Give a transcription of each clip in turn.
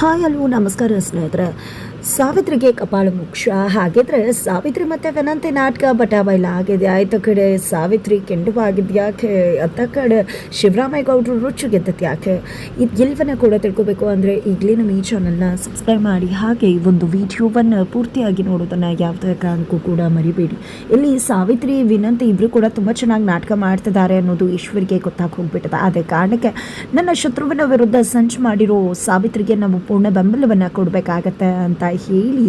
Hi, ಅಲ್ವೋ, ನಮಸ್ಕಾರ ಸ್ನೇಹಿತರೆ. ಸಾವಿತ್ರಿಗೆ ಕಪಾಳ ಮೋಕ್ಷ. ಹಾಗಿದ್ರೆ ಸಾವಿತ್ರಿ ಮತ್ತೆ ವಿನಂತಿ ನಾಟಕ ಬಟಾಬೈಲ ಆಗಿದೆ. ಆಯ್ತ ಕಡೆ, ಸಾವಿತ್ರಿ ಕೆಂಡವಾಗಿದ್ದು ಯಾಕೆ? ಅತ್ತ ಕಡೆ ಶಿವರಾಮೇಗೌಡರು ರುಚಿ ಗೆದ್ದತಿ ಯಾಕೆ? ಇದು ಎಲ್ಲವನ್ನ ಕೂಡ ತಿಳ್ಕೊಬೇಕು ಅಂದರೆ ಈಗಲೇ ನಮ್ಮ ಈ ಚಾನಲ್ನ ಸಬ್ಸ್ಕ್ರೈಬ್ ಮಾಡಿ. ಹಾಗೆ ಈ ಒಂದು ವಿಡಿಯೋವನ್ನು ಪೂರ್ತಿಯಾಗಿ ನೋಡೋದನ್ನು ಯಾವುದೇ ಕಾರಣಕ್ಕೂ ಕೂಡ ಮರಿಬೇಡಿ. ಇಲ್ಲಿ ಸಾವಿತ್ರಿ, ವಿನಂತಿ ಇಬ್ಬರು ಕೂಡ ತುಂಬ ಚೆನ್ನಾಗಿ ನಾಟಕ ಮಾಡ್ತಿದ್ದಾರೆ ಅನ್ನೋದು ಈಶ್ವರಿಗೆ ಗೊತ್ತಾಗಿ ಹೋಗ್ಬಿಟ್ಟದ. ಅದೇ ಕಾರಣಕ್ಕೆ ನನ್ನ ಶತ್ರುವಿನ ವಿರುದ್ಧ ಸಂಚು ಮಾಡಿರೋ ಸಾವಿತ್ರಿಗೆ ನಾವು ಪೂರ್ಣ ಬೆಂಬಲವನ್ನು ಕೊಡಬೇಕಾಗತ್ತೆ ಅಂತ ಹೇಳಿ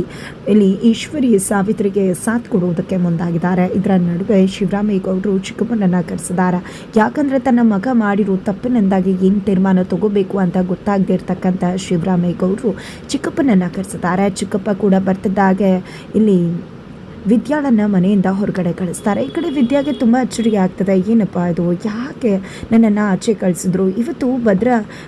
ಇಲ್ಲಿ ಈಶ್ವರಿ ಸಾವಿತ್ರಿಗೆ ಸಾಥ್ ಕೊಡುವುದಕ್ಕೆ ಮುಂದಾಗಿದ್ದಾರೆ. ಇದರ ನಡುವೆ ಶಿವರಾಮೇಗೌಡರು ಚಿಕ್ಕಮ್ಮನನ್ನು ಕರೆಸಿದ್ದಾರೆ. ಯಾಕಂದರೆ ತನ್ನ ಮಗ ಮಾಡಿರೋ ತಪ್ಪಿನಿಂದಾಗಿ ಏನು ತೀರ್ಮಾನ ತಗೋಬೇಕು ಅಂತ ಗೊತ್ತಾಗದೇ ಇರ್ತಕ್ಕಂಥ ಶಿವರಾಮೇಗೌಡರು ಚಿಕ್ಕಪ್ಪನನ್ನು ಕರೆಸಿದ್ದಾರೆ. ಚಿಕ್ಕಪ್ಪ ಕೂಡ ಬರ್ತಿದ್ದಾಗೆ ಇಲ್ಲಿ ವಿದ್ಯಾಳನ್ನ ಮನೆಯಿಂದ ಹೊರಗಡೆ ಕಳಿಸ್ತಾರೆ. ಈ ಕಡೆ ವಿದ್ಯಾಗೆ ತುಂಬ ಅಚ್ಚರಿ ಆಗ್ತದೆ. ಏನಪ್ಪ ಇದು? ಯಾಕೆ ನನ್ನನ್ನು ಆಚೆ ಕಳಿಸಿದ್ರು? ಇವತ್ತು ಭದ್ರ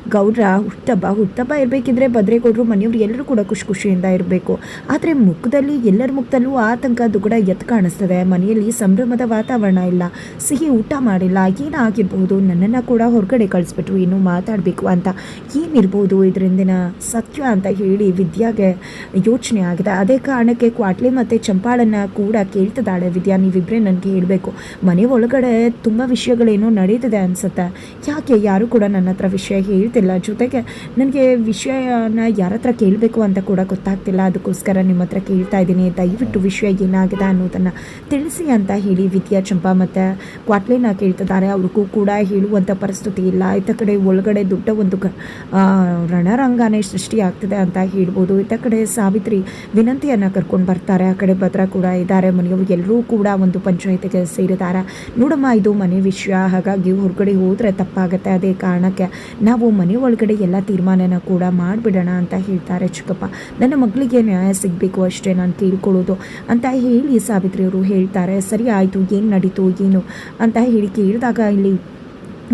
ಗೌಡ್ರ ಹುಟ್ಟಬ್ಬ ಹುಟ್ಟಬ್ಬ ಇರಬೇಕಿದ್ರೆ ಭದ್ರೇಗೌಡರು ಮನೆಯವರು ಎಲ್ಲರೂ ಕೂಡ ಖುಷಿ ಖುಷಿಯಿಂದ ಇರಬೇಕು. ಆದರೆ ಮುಖದಲ್ಲಿ, ಎಲ್ಲರ ಮುಖದಲ್ಲೂ ಆತಂಕ, ದುಗುಡ ಎತ್ತು ಕಾಣಿಸ್ತದೆ. ಮನೆಯಲ್ಲಿ ಸಂಭ್ರಮದ ವಾತಾವರಣ ಇಲ್ಲ. ಸಿಹಿ ಊಟ ಮಾಡಿಲ್ಲ. ಏನಾಗಿರ್ಬೋದು? ನನ್ನನ್ನು ಕೂಡ ಹೊರಗಡೆ ಕಳಿಸ್ಬಿಟ್ರು. ಇನ್ನೂ ಮಾತಾಡಬೇಕು ಅಂತ ಏನಿರ್ಬೋದು ಇದರಿಂದಿನ ಸತ್ಯ ಅಂತ ಹೇಳಿ ವಿದ್ಯಾಗೆ ಯೋಚನೆ ಆಗಿದೆ. ಅದೇ ಕಾರಣಕ್ಕೆ ಕ್ವಾಟ್ಲೆ ಮತ್ತು ಚಂಪಾಳನ್ನ ಕೂಡ ಕೇಳ್ತಿದ್ದಾಳೆ. ವಿದ್ಯಾ ನೀವಿಬ್ಬರೇ ನನಗೆ ಹೇಳಬೇಕು. ಮನೆ ಒಳಗಡೆ ತುಂಬ ವಿಷಯಗಳೇನೋ ನಡೀತಿದೆ ಅನ್ಸುತ್ತೆ. ಯಾಕೆ? ಯಾರು ಕೂಡ ನನ್ನ ಹತ್ರ ವಿಷಯ ಹೇಳ್ತಿಲ್ಲ. ಜೊತೆಗೆ ನನಗೆ ವಿಷಯನ ಯಾರ ಹತ್ರ ಕೇಳಬೇಕು ಅಂತ ಕೂಡ ಗೊತ್ತಾಗ್ತಿಲ್ಲ. ಅದಕ್ಕೋಸ್ಕರ ನಿಮ್ಮ ಹತ್ರ ಕೇಳ್ತಾ ಇದ್ದೀನಿ. ದಯವಿಟ್ಟು ವಿಷಯ ಏನಾಗಿದೆ ಅನ್ನೋದನ್ನು ತಿಳಿಸಿ ಅಂತ ಹೇಳಿ ವಿದ್ಯಾ, ಚಂಪಾ ಮತ್ತು ಕ್ವಾಟ್ಲಿನ ಕೇಳ್ತಿದ್ದಾರೆ. ಅವ್ರಿಗೂ ಕೂಡ ಹೇಳುವಂಥ ಪರಿಸ್ಥಿತಿ ಇಲ್ಲ. ಇತ್ತ ಕಡೆ ಒಳಗಡೆ ದೊಡ್ಡ ಒಂದು ರಣರಂಗನೇ ಸೃಷ್ಟಿಯಾಗ್ತಿದೆ ಅಂತ ಹೇಳ್ಬೋದು. ಇತ್ತ ಕಡೆ ಸಾವಿತ್ರಿ ವಿನಂತಿಯನ್ನು ಕರ್ಕೊಂಡು ಬರ್ತಾರೆ. ಆ ಕಡೆ ಭದ್ರ ಕೂಡ ಇದ್ದಾರೆ. ಮನೆಯವರು ಎಲ್ಲರೂ ಕೂಡ ಒಂದು ಪಂಚಾಯತಿಗೆ ಸೇರಿದ್ದಾರೆ. ನೋಡಮ್ಮ, ಇದು ಮನೆ ವಿಷಯ. ಹಾಗಾಗಿ ಹೊರಗಡೆ ಹೋದರೆ ತಪ್ಪಾಗುತ್ತೆ. ಅದೇ ಕಾರಣಕ್ಕೆ ನಾವು ಮನೆ ಒಳಗಡೆ ಎಲ್ಲ ತೀರ್ಮಾನನ ಕೂಡ ಮಾಡಿಬಿಡೋಣ ಅಂತ ಹೇಳ್ತಾರೆ ಚಿಕ್ಕಪ್ಪ. ನನ್ನ ಮಗಳಿಗೆ ನ್ಯಾಯ ಸಿಗಬೇಕು ಅಷ್ಟೇ ನಾನು ಕೇಳ್ಕೊಳ್ಳೋದು ಅಂತ ಹೇಳಿ ಸಾವಿತ್ರಿಯವರು ಹೇಳ್ತಾರೆ. ಸರಿ ಆಯಿತು, ಏನು ನಡೀತು, ಏನು ಅಂತ ಹೇಳಿ ಕೇಳಿದಾಗ ಇಲ್ಲಿ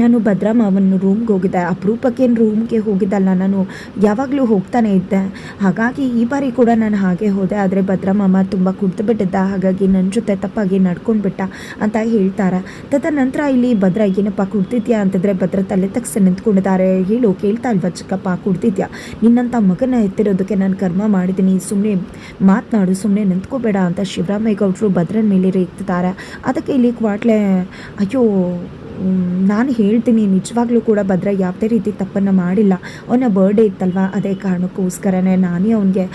ನಾನು ಭದ್ರಮ್ಮವನ್ನು ರೂಮ್ಗೆ ಹೋಗಿದ್ದೆ. ಅಪರೂಪಕ್ಕೇನು ರೂಮ್ಗೆ ಹೋಗಿದ್ದಲ್ಲ ನಾನು. ಯಾವಾಗಲೂ ಹೋಗ್ತಾನೆ ಇದ್ದೆ. ಹಾಗಾಗಿ ಈ ಬಾರಿ ಕೂಡ ನಾನು ಹಾಗೆ ಹೋದೆ. ಆದರೆ ಭದ್ರಮ್ಮ ತುಂಬ ಕುಡ್ದು ಬಿಟ್ಟಿದ್ದ. ಹಾಗಾಗಿ ನನ್ನ ಜೊತೆ ತಪ್ಪಾಗಿ ನಡ್ಕೊಂಡ್ಬಿಟ್ಟ ಅಂತ ಹೇಳ್ತಾರೆ. ತದನಂತರ ಇಲ್ಲಿ ಭದ್ರ, ಏನಪ್ಪ ಕುಡ್ತಿದ್ಯಾ ಅಂತಂದರೆ ಭದ್ರ ತಲೆ ತಗ್ಸಿ ನಿಂತ್ಕೊಂಡಿದ್ದಾರೆ. ಹೇಳು, ಕೇಳ್ತಾ ಇಲ್ವಾ ಚಿಕ್ಕಪ್ಪ ಕುಡ್ತಿದ್ಯಾ ನಿನ್ನಂಥ ಮಗನ ಎತ್ತಿರೋದಕ್ಕೆ ನಾನು ಕರ್ಮ ಮಾಡಿದ್ದೀನಿ. ಸುಮ್ಮನೆ ಮಾತನಾಡು ಸುಮ್ಮನೆ ನಿಂತ್ಕೋಬೇಡ ಅಂತ ಶಿವರಾಮೇಗೌಡರು ಭದ್ರನ ಮೇಲೆ ರೇಗ್ತಿದ್ದಾರೆ. ಅದಕ್ಕೆ ಇಲ್ಲಿ ಕ್ವಾಟ್ಲೆ, ಅಯ್ಯೋ ನಾನು ಹೇಳ್ತೀನಿ, ನಿಜವಾಗ್ಲೂ ಕೂಡ ಭದ್ರ ಯಾವುದೇ ರೀತಿ ತಪ್ಪನ್ನು ಮಾಡಿಲ್ಲ. ಅವನ ಬರ್ಡೇ ಇತ್ತಲ್ವ? ಅದೇ ಕಾರಣಕ್ಕೋಸ್ಕರನೇ ನಾನೇ ಅವನಿಗೆ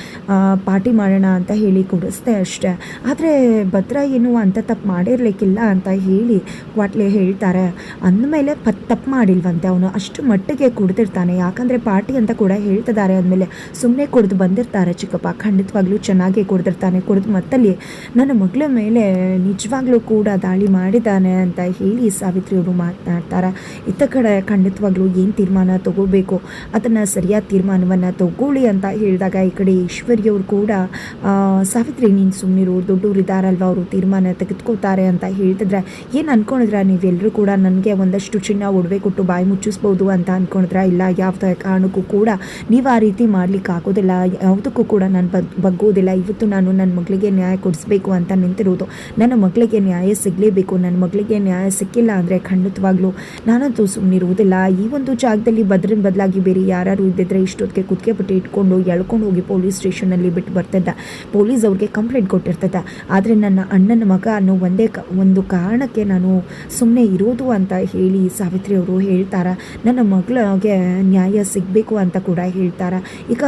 ಪಾರ್ಟಿ ಮಾಡೋಣ ಅಂತ ಹೇಳಿ ಕೊಡಿಸ್ದೆ ಅಷ್ಟೇ. ಆದರೆ ಭದ್ರ ಏನು ಅಂತ ತಪ್ಪು ಮಾಡಿರ್ಲಿಕ್ಕಿಲ್ಲ ಅಂತ ಹೇಳಿ ಕ್ವಾಟ್ಲೆ ಹೇಳ್ತಾರೆ. ಅಂದಮೇಲೆ ಪತ್ ತಪ್ಪು ಮಾಡಿಲ್ವಂತೆ ಅವನು. ಅಷ್ಟು ಮಟ್ಟಿಗೆ ಕುಡ್ದಿರ್ತಾನೆ. ಯಾಕಂದರೆ ಪಾರ್ಟಿ ಅಂತ ಕೂಡ ಹೇಳ್ತಿದ್ದಾರೆ ಅಂದಮೇಲೆ ಸುಮ್ಮನೆ ಕುಡಿದು ಬಂದಿರ್ತಾರೆ ಚಿಕ್ಕಪ್ಪ. ಖಂಡಿತವಾಗ್ಲೂ ಚೆನ್ನಾಗಿ ಕುಡ್ದಿರ್ತಾನೆ. ಕುಡ್ದು ಮತ್ತಲ್ಲಿ ನನ್ನ ಮಗಳ ಮೇಲೆ ನಿಜವಾಗ್ಲೂ ಕೂಡ ದಾಳಿ ಮಾಡಿದ್ದಾನೆ ಅಂತ ಹೇಳಿ ಸಾವಿತ್ರಿಯವರು ಮಾತನಾಡ್ತಾರೆ? ಇತ್ತ ಕಡೆ ಖಂಡಿತವಾಗ್ಲೂ ಏನು ತೀರ್ಮಾನ ತಗೋಬೇಕು? ಅದನ್ನು ಸರಿಯಾದ ತೀರ್ಮಾನವನ್ನು ತಗೊಳ್ಳಿ ಅಂತ ಹೇಳಿದಾಗ ಈ ಕಡೆ ಈಶ್ವರಿಯವರು ಕೂಡ ಸಾವಿತ್ರಿ ನೀನು ಸುಮ್ಮನಿರು ದೊಡ್ಡವ್ರು ಇದ್ದಾರಲ್ವ ಅವರು ತೀರ್ಮಾನ ತೆಗೆದುಕೋತಾರೆ ಅಂತ ಹೇಳ್ತಿದ್ರೆ. ಏನು ಅಂದ್ಕೊಂಡಿದ್ರೆ ನೀವೆಲ್ಲರೂ ಕೂಡ ನನಗೆ ಒಂದಷ್ಟು ಚಿನ್ನ ಒಡವೆ ಕೊಟ್ಟು ಬಾಯಿ ಮುಚ್ಚಿಸ್ಬೋದು ಅಂತ ಅಂದ್ಕೊಂಡಿದ್ರೆ ಇಲ್ಲ, ಯಾವುದೇ ಕಾರಣಕ್ಕೂ ಕೂಡ ನೀವು ಆ ರೀತಿ ಮಾಡ್ಲಿಕ್ಕೆ ಆಗೋದಿಲ್ಲ. ಯಾವುದಕ್ಕೂ ಕೂಡ ನಾನು ಬಗ್, ಬಗ್ಗೋದಿಲ್ಲ. ಇವತ್ತು ನಾನು ನನ್ನ ಮಗಳಿಗೆ ನ್ಯಾಯ ಕೊಡಿಸ್ಬೇಕು ಅಂತ ನಿಂತಿರೋದು. ನನ್ನ ಮಗಳಿಗೆ ನ್ಯಾಯ ಸಿಗಲೇಬೇಕು. ನನ್ನ ಮಗಳಿಗೆ ನ್ಯಾಯ ಸಿಕ್ಕಿಲ್ಲ ಅಂದರೆ ಖಂಡಿತವಾಗ್ಲೂ. ನಾನಂತೂ ಸುಮ್ಮನಿರುವುದಿಲ್ಲ ಈ ಒಂದು ಜಾಗದಲ್ಲಿ ಬದ್ರಿನ ಬದಲಾಗಿ ಬೇರೆ ಯಾರು ಇದ್ದಿದ್ರೆ ಇಷ್ಟೊತ್ತಿಗೆ ಕುತ್ತಿಗೆ ಪಟ್ಟಿ ಇಟ್ಕೊಂಡು ಎಳ್ಕೊಂಡು ಹೋಗಿ ಪೊಲೀಸ್ ಸ್ಟೇಷನಲ್ಲಿ ಬಿಟ್ಟು ಬರ್ತಿದ್ದ. ಪೊಲೀಸ್ ಅವ್ರಿಗೆ ಕಂಪ್ಲೇಂಟ್ ಕೊಟ್ಟಿರ್ತದ ಆದರೆ ನನ್ನ ಅಣ್ಣನ ಮಗ ಅನ್ನೋ ಒಂದೇ ಒಂದು ಕಾರಣಕ್ಕೆ ನಾನು ಸುಮ್ಮನೆ ಇರೋದು ಅಂತ ಹೇಳಿ ಸಾವಿತ್ರಿ ಅವರು ಹೇಳ್ತಾರೆ. ನನ್ನ ಮಗಳಿಗೆ ನ್ಯಾಯ ಸಿಗಬೇಕು ಅಂತ ಕೂಡ ಹೇಳ್ತಾರೆ. ಈಗ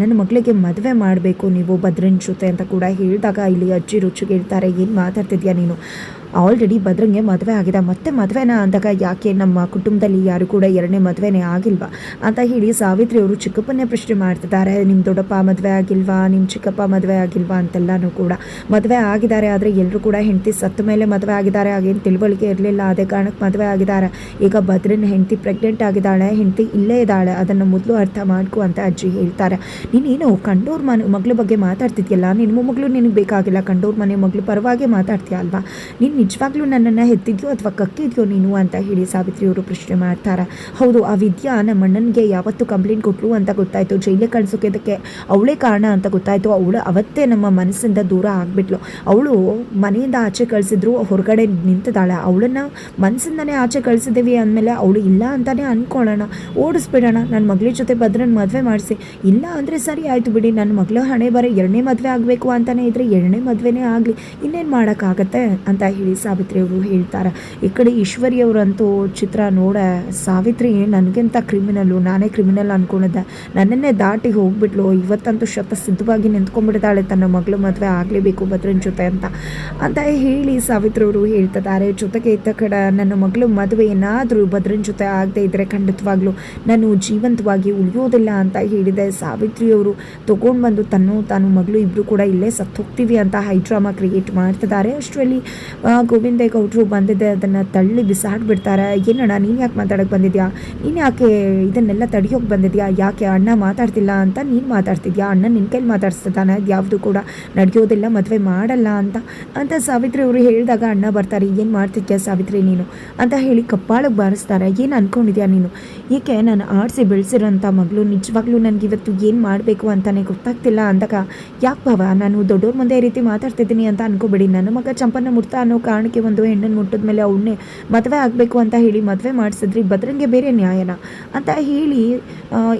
ನನ್ನ ಮಗಳಿಗೆ ಮದುವೆ ಮಾಡಬೇಕು ನೀವು ಭದ್ರನ ಜೊತೆ ಅಂತ ಕೂಡ ಹೇಳಿದಾಗ ಇಲ್ಲಿ ಅಜ್ಜಿ ರುಚಿಗೆ ಹೇಳ್ತಾರೆ, ಏನು ಮಾತಾಡ್ತಿದ್ಯಾ ನೀನು? ಆಲ್ರೆಡಿ ಭದ್ರಂಗೆ ಮದುವೆ ಆಗಿದೆ. ಮತ್ತೆ ಮದುವೆನ ಅಂದಾಗ ಯಾಕೆ ನಮ್ಮ ಕುಟುಂಬದಲ್ಲಿ ಯಾರು ಕೂಡ ಎರಡನೇ ಮದುವೆನೇ ಆಗಿಲ್ವಾ? ಅಂತ ಹೇಳಿ ಸಾವಿತ್ರಿ ಅವರು ಚಿಕ್ಕಪ್ಪನೇ ಪ್ರಶ್ನೆ ಮಾಡ್ತಿದ್ದಾರೆ. ನಿಮ್ಮ ದೊಡ್ಡಪ್ಪ ಮದುವೆ ಆಗಿಲ್ವಾ? ನಿಮ್ಮ ಚಿಕ್ಕಪ್ಪ ಮದುವೆ ಆಗಿಲ್ವಾ? ಅಂತೆಲ್ಲನೂ ಕೂಡ. ಮದುವೆ ಆಗಿದ್ದಾರೆ, ಆದರೆ ಎಲ್ಲರೂ ಕೂಡ ಹೆಂಡತಿ ಸತ್ತ ಮೇಲೆ ಮದುವೆ ಆಗಿದ್ದಾರೆ. ಹಾಗೇನು ತಿಳುವಳಿಕೆ ಇರಲಿಲ್ಲ. ಅದೇ ಕಾರಣಕ್ಕೆ ಮದುವೆ ಆಗಿದ್ದಾರೆ. ಈಗ ಭದ್ರನ ಹೆಂಡತಿ ಪ್ರೆಗ್ನೆಂಟ್ ಆಗಿದ್ದಾಳೆ. ಹೆಂಡತಿ ಇಲ್ಲೇ ಇದ್ದಾಳೆ. ಅದನ್ನು ಮೊದಲು ಅರ್ಥ ಮಾಡ್ಕೊ ಅಂತ ಅಜ್ಜಿ ಹೇಳ್ತಾರೆ. ನೀನೇನು ಕಂಡೋರ್ ಮನೆ, ಮಗಳ ಬಗ್ಗೆ ಮಾತಾಡ್ತಿದ್ಯಲ್ಲ? ನಿನ್ನ ಮೊಮ್ಮಗಳು ನಿನಗೆ ಬೇಕಾಗಿಲ್ಲ. ಕಂಡೋರ್ ಮನೆ, ಮಗಳು ಪರವಾಗಿ ಮಾತಾಡ್ತೀಯ ಅಲ್ವಾ ನೀನು ನಿಜವಾಗ್ಲೂ ನನ್ನನ್ನು ಹೆತ್ತಿದ್ಯೋ ಅಥವಾ ಕಕ್ಕಿದ್ಯೋ ನೀನು ಅಂತ ಹೇಳಿ ಸಾವಿತ್ರಿ ಅವರು ಪ್ರಶ್ನೆ ಮಾಡ್ತಾರೆ. ಹೌದು, ಆ ವಿದ್ಯಾ ನಮ್ಮ ಅಣ್ಣನಿಗೆ ಯಾವತ್ತು ಕಂಪ್ಲೇಂಟ್ ಕೊಟ್ಟರು ಅಂತ ಗೊತ್ತಾಯಿತು. ಜೈಲಿಗೆ ಕಳ್ಸೋಕೆ ಅದಕ್ಕೆ ಅವಳೇ ಕಾರಣ ಅಂತ ಗೊತ್ತಾಯಿತು. ಅವಳು ಅವತ್ತೇ ನಮ್ಮ ಮನಸ್ಸಿಂದ ದೂರ ಆಗಿಬಿಟ್ಲು. ಅವಳು ಮನೆಯಿಂದ ಆಚೆ ಕಳಿಸಿದ್ರು, ಹೊರಗಡೆ ನಿಂತಿದ್ದಾಳೆ. ಅವಳನ್ನು ಮನಸ್ಸಿಂದನೇ ಆಚೆ ಕಳಿಸಿದ್ದೀವಿ ಅಂದಮೇಲೆ ಅವಳು ಇಲ್ಲ ಅಂತಲೇ ಅಂದ್ಕೊಳ್ಳೋಣ ಓಡಿಸ್ಬಿಡೋಣ. ನನ್ನ ಮಗಳ ಜೊತೆ ಭದ್ರನ ಮದುವೆ ಮಾಡಿಸಿ. ಇಲ್ಲ ಅಂದರೆ ಸರಿ, ಆಯಿತು ಬಿಡಿ. ನನ್ನ ಮಗಳ ಹಣೆ ಬರೋ ಎರಡನೇ ಮದುವೆ ಆಗಬೇಕು ಅಂತಲೇ ಇದ್ದರೆ ಎರಡನೇ ಮದುವೆನೇ ಆಗಲಿ. ಇನ್ನೇನು ಮಾಡೋಕ್ಕಾಗತ್ತೆ ಅಂತ ಹೇಳಿ ಸಾವಿತ್ರಿ ಅವರು ಹೇಳ್ತಾರೆ. ಈ ಕಡೆ ಈಶ್ವರಿಯವರಂತೂ ಚಿತ್ರ ನೋಡ, ಸಾವಿತ್ರಿ, ನನಗಿಂತ ಕ್ರಿಮಿನಲ್ಲು ನಾನೇ ಕ್ರಿಮಿನಲ್ ಅನ್ಕೊಂಡಿದ್ದೆ. ನನ್ನನ್ನೇ ದಾಟಿ ಹೋಗ್ಬಿಟ್ಲು. ಇವತ್ತಂತೂ ಶತ ಸಿದ್ಧವಾಗಿ ನಿಂತ್ಕೊಂಡ್ಬಿಡ್ತಾಳೆ ತನ್ನ ಮಗಳು ಮದುವೆ ಆಗಲೇಬೇಕು ಭದ್ರನ ಜೊತೆ ಅಂತ. ಅಂತ ಹೇಳಿ ಸಾವಿತ್ರಿ ಅವರು ಹೇಳ್ತಿದ್ದಾರೆ. ಜೊತೆಗೆ ಇದ್ದ ಕಡೆ ನನ್ನ ಮಗಳು ಮದುವೆ ಏನಾದರೂ ಭದ್ರನ ಜೊತೆ ಆಗದೆ ಇದ್ದರೆ ಖಂಡಿತವಾಗ್ಲೂ ನಾನು ಜೀವಂತವಾಗಿ ಉಳಿಯೋದಿಲ್ಲ ಅಂತ ಹೇಳಿದೆ. ಸಾವಿತ್ರಿಯವರು ತೊಗೊಂಡು ಬಂದು ತನ್ನೂ, ತಾನು ಮಗಳು ಇಬ್ಬರು ಕೂಡ ಇಲ್ಲೇ ಸತ್ತು ಹೋಗ್ತೀವಿ ಅಂತ ಹೈಡ್ರಾಮಾ ಕ್ರಿಯೇಟ್ ಮಾಡ್ತಿದ್ದಾರೆ. ಅಷ್ಟರಲ್ಲಿ ಗೋವಿಂದೇಗೌಡರು ಬಂದಿದ್ದೆ ಅದನ್ನು ತಳ್ಳಿ ಬಿಸಾಡ್ಬಿಡ್ತಾರೆ ಏನಣ್ಣ, ನೀನು ಯಾಕೆ ಮಾತಾಡೋಕ್ಕೆ ಬಂದಿದ್ಯಾ? ನೀನು ಯಾಕೆ ಇದನ್ನೆಲ್ಲ ತಡಿಯೋಕೆ ಬಂದಿದ್ಯಾ? ಯಾಕೆ ಅಣ್ಣ ಮಾತಾಡ್ತಿಲ್ಲ ಅಂತ ನೀನು ಮಾತಾಡ್ತಿದ್ಯಾ? ಅಣ್ಣ ನಿನ್ನ ಕೈಲಿ ಮಾತಾಡ್ಸ್ತಾನೆ ಅದು ಯಾವುದು ಕೂಡ ನಡೆಯೋದಿಲ್ಲ, ಮದುವೆ ಮಾಡಲ್ಲ ಅಂತ. ಅಂತ ಸಾವಿತ್ರಿ ಅವರು ಹೇಳಿದಾಗ ಅಣ್ಣ ಬರ್ತಾರೆ, ಏನು ಮಾಡ್ತಿದ್ಯಾ ಸಾವಿತ್ರಿ ನೀನು? ಅಂತ ಹೇಳಿ ಕಪ್ಪಾಳಕ್ಕೆ ಬಾರಿಸ್ತಾರೆ. ಏನು ಅಂದ್ಕೊಂಡಿದ್ಯಾ ನೀನು? ಏಕೆ ನಾನು ಆಡಿಸಿ ಬೆಳೆಸಿರೋಂಥ ಮಗಳು, ನಿಜವಾಗ್ಲೂ ನನಗೆ ಇವತ್ತು ಏನು ಮಾಡಬೇಕು ಅಂತಲೇ ಗೊತ್ತಾಗ್ತಿಲ್ಲ ಅಂದಾಗ, ಯಾಕೆ ಭಾವ, ನಾನು ದೊಡ್ಡವ್ರ ಮುಂದೆ ಈ ರೀತಿ ಮಾತಾಡ್ತಿದ್ದೀನಿ ಅಂತ ಅನ್ಕೋಬೇಡಿ. ನನ್ನ ಮಗ ಚಂಪನ್ನ ಮುಡ್ತಾ ಅನ್ನೋ ಕಾರಣಕ್ಕೆ ಒಂದು ಹೆಣ್ಣನ್ನು ಮುಟ್ಟದ ಮೇಲೆ ಅವನ್ನೇ ಮದುವೆ ಆಗಬೇಕು ಅಂತ ಹೇಳಿ ಮದುವೆ ಮಾಡಿಸಿದ್ರಿ ಭದ್ರಂಗೆ ಬೇರೆ ನ್ಯಾಯನ ಅಂತ ಹೇಳಿ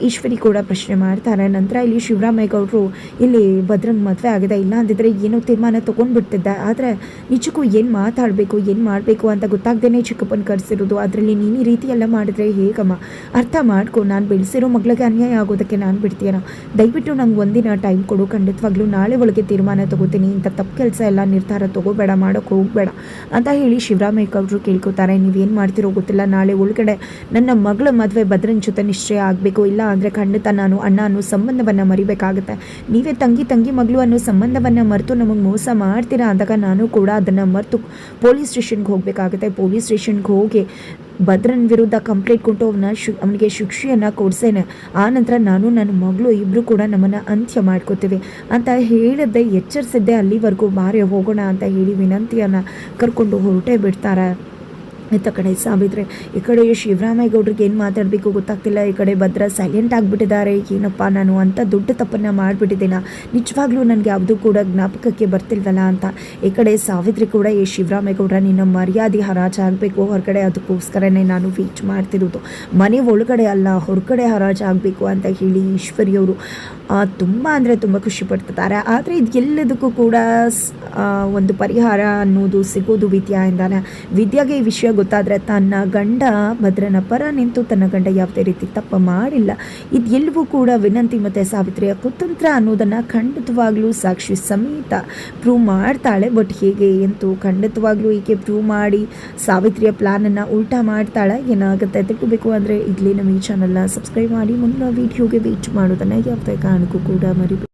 ಈಶ್ವರಿ ಕೂಡ ಪ್ರಶ್ನೆ ಮಾಡ್ತಾರೆ. ನಂತರ ಇಲ್ಲಿ ಶಿವರಾಮೇಗೌಡರು, ಇಲ್ಲಿ ಭದ್ರಂಗೆ ಮದುವೆ ಆಗಿದೆ, ಇಲ್ಲ ಅಂದಿದ್ರೆ ಏನೋ ತೀರ್ಮಾನ ತೊಗೊಂಡ್ಬಿಡ್ತಿದ್ದೆ. ಆದರೆ ನಿಜಕ್ಕೂ ಏನು ಮಾತಾಡಬೇಕು, ಏನು ಮಾಡಬೇಕು ಅಂತ ಗೊತ್ತಾಗ್ದೇ ಚಿಕ್ಕಪ್ಪನ ಕರೆಸಿರೋದು. ಅದರಲ್ಲಿ ನೀನು ಈ ರೀತಿ ಮಾಡಿದ್ರೆ ಹೇಗಮ್ಮ? ಅರ್ಥ ಮಾಡ್ಕೊ, ನಾನು ಬೆಳೆಸಿರೋ ಮಗಳಿಗೆ ಅನ್ಯಾಯ ಆಗೋದಕ್ಕೆ ನಾನು ಬಿಡ್ತೀಯನ? ದಯವಿಟ್ಟು ನಂಗೆ ಒಂದಿನ ಟೈಮ್ ಕೊಡು, ಖಂಡಿತವಾಗ್ಲೂ ನಾಳೆ ಒಳಗೆ ತೀರ್ಮಾನ ತಗೋತೀನಿ. ಇಂಥ ತಪ್ಪು ಕೆಲಸ ಎಲ್ಲ ನಿರ್ಧಾರ ತಗೋಬೇಡ ಮಾಡೋಕ್ಕೆ ಹೋಗಬೇಡ. ಅಂತ ಹೇಳಿ ಶಿವರಾಮೇಗೌಡರು ಕೇಳ್ಕೊತಾರೆ, ನೀವೇನು ಮಾಡ್ತಿರೋ ಗೊತ್ತಿಲ್ಲ. ನಾಳೆ ಒಳಗಡೆ ನನ್ನ ಮಗಳ ಮದುವೆ ಭದ್ರನ ಜೊತೆ ನಿಶ್ಚಯ ಆಗಬೇಕು. ಇಲ್ಲ ಅಂದರೆ ಖಂಡಿತ ನಾನು ಅಣ್ಣ ಅನ್ನೋ ಸಂಬಂಧವನ್ನು ಮರಿಬೇಕಾಗುತ್ತೆ. ನೀವೇ ತಂಗಿ ತಂಗಿ ಮಗಳು ಅನ್ನೋ ಸಂಬಂಧವನ್ನು ಮರೆತು ನಮಗೆ ಮೋಸ ಮಾಡ್ತೀರಾ ಅಂದಾಗ ನಾನು ಕೂಡ ಅದನ್ನು ಮರೆತು ಪೊಲೀಸ್ ಸ್ಟೇಷನ್ಗೆ ಹೋಗಬೇಕಾಗುತ್ತೆ. ಪೊಲೀಸ್ ಸ್ಟೇಷನ್ಗೆ ಹೋಗಿ ಭದ್ರನ್ ವಿರುದ್ಧ ಕಂಪ್ಲೇಂಟ್ ಕೊಟ್ಟು ಅವನ ಶು ಅವನಿಗೆ ಶಿಕ್ಷೆಯನ್ನು ಕೊಡ್ಸೇನೆ. ಆ ನಂತರ ನಾನು, ನನ್ನ ಮಗಳು ಇಬ್ಬರು ಕೂಡ ನಮ್ಮನ್ನು ಅಂತ್ಯ ಮಾಡ್ಕೋತೀವಿ. ಅಂತ ಹೇಳಿದ್ದೆ, ಎಚ್ಚರಿಸಿದ್ದೆ ಅಲ್ಲಿವರೆಗೂ, ಬಾರಿ ಹೋಗೋಣ ಅಂತ ಹೇಳಿ ವಿನಂತಿಯನ್ನು ಕರ್ಕೊಂಡು ಹೊರಟೇ ಬಿಡ್ತಾರೆ. ಇತ್ತ ಕಡೆ ಸಾಬಿದ್ರೆ ಈ ಕಡೆ ಶಿವರಾಮೇಗೌಡ್ರಿಗೆ ಏನು ಮಾತಾಡಬೇಕು ಗೊತ್ತಾಗ್ತಿಲ್ಲ. ಈ ಕಡೆ ಭದ್ರ ಸೈಲೆಂಟ್ ಆಗಿಬಿಟ್ಟಿದ್ದಾರೆ. ಏನಪ್ಪ ನಾನು ಅಂತ ದೊಡ್ಡ ತಪ್ಪನ್ನು ಮಾಡಿಬಿಟ್ಟಿದ್ದೀನ? ನಿಜವಾಗ್ಲೂ ನನಗೆ ಯಾವುದೂ ಕೂಡ ಜ್ಞಾಪಕಕ್ಕೆ ಬರ್ತಿಲ್ವಲ್ಲ ಅಂತ. ಈ ಕಡೆ ಸಾವಿತ್ರಿ ಕೂಡ ಈ ಶಿವರಾಮೇಗೌಡ್ರ ನಿನ್ನ ಮರ್ಯಾದೆ ಹರಾಜಾಗಬೇಕು ಹೊರಗಡೆ ಅದಕ್ಕೋಸ್ಕರನೇ ನಾನು ವೀಚ್ ಮಾಡ್ತಿರೋದು. ಮನೆ ಒಳಗಡೆ ಅಲ್ಲ, ಹೊರಗಡೆ ಹರಾಜಾಗಬೇಕು ಅಂತ ಹೇಳಿ ಈಶ್ವರಿಯವರು ತುಂಬ ಅಂದರೆ ತುಂಬ ಖುಷಿ ಪಡ್ತಿದ್ದಾರೆ. ಆದರೆ ಇದು ಎಲ್ಲದಕ್ಕೂ ಕೂಡ ಒಂದು ಪರಿಹಾರ ಅನ್ನೋದು ಸಿಗೋದು ವಿದ್ಯಾ ಎಂದಾನೆ ವಿದ್ಯಾಗೆ ಈ ವಿಷಯ ಗೊತ್ತಾದರೆ ತನ್ನ ಗಂಡ ಭದ್ರನ ಪರ ನಿಂತು ತನ್ನ ಗಂಡ ಯಾವುದೇ ರೀತಿ ತಪ್ಪು ಮಾಡಿಲ್ಲ. ಇದು ಎಲ್ಲವೂ ಕೂಡ ವಿನಂತಿ ಮತ್ತು ಸಾವಿತ್ರಿಯ ಕುತಂತ್ರ ಅನ್ನೋದನ್ನು ಖಂಡಿತವಾಗ್ಲೂ ಸಾಕ್ಷಿ ಸಮೇತ ಪ್ರೂವ್ ಮಾಡ್ತಾಳೆ. ಬಟ್ ಹೇಗೆ ಎಂತೂ ಖಂಡಿತವಾಗ್ಲೂ ಈಕೆ ಪ್ರೂವ್ ಮಾಡಿ ಸಾವಿತ್ರಿಯ ಪ್ಲಾನನ್ನು ಉಲ್ಟಾ ಮಾಡ್ತಾಳೆ. ಏನಾಗುತ್ತೆ ತಿಳ್ಕೋಬೇಕು ಅಂದರೆ ಈಗಲೇ ನಮ್ಮ ಈ ಚಾನಲ್ನ ಸಬ್ಸ್ಕ್ರೈಬ್ ಮಾಡಿ. ಮುಂದಿನ ವೀಡಿಯೋಗೆ ವೇಟ್ ಮಾಡೋದನ್ನು ಯಾವುದೇ ಕಾರಣಕ್ಕೂ ಕೂಡ ಮರಿಬೇಡಿ.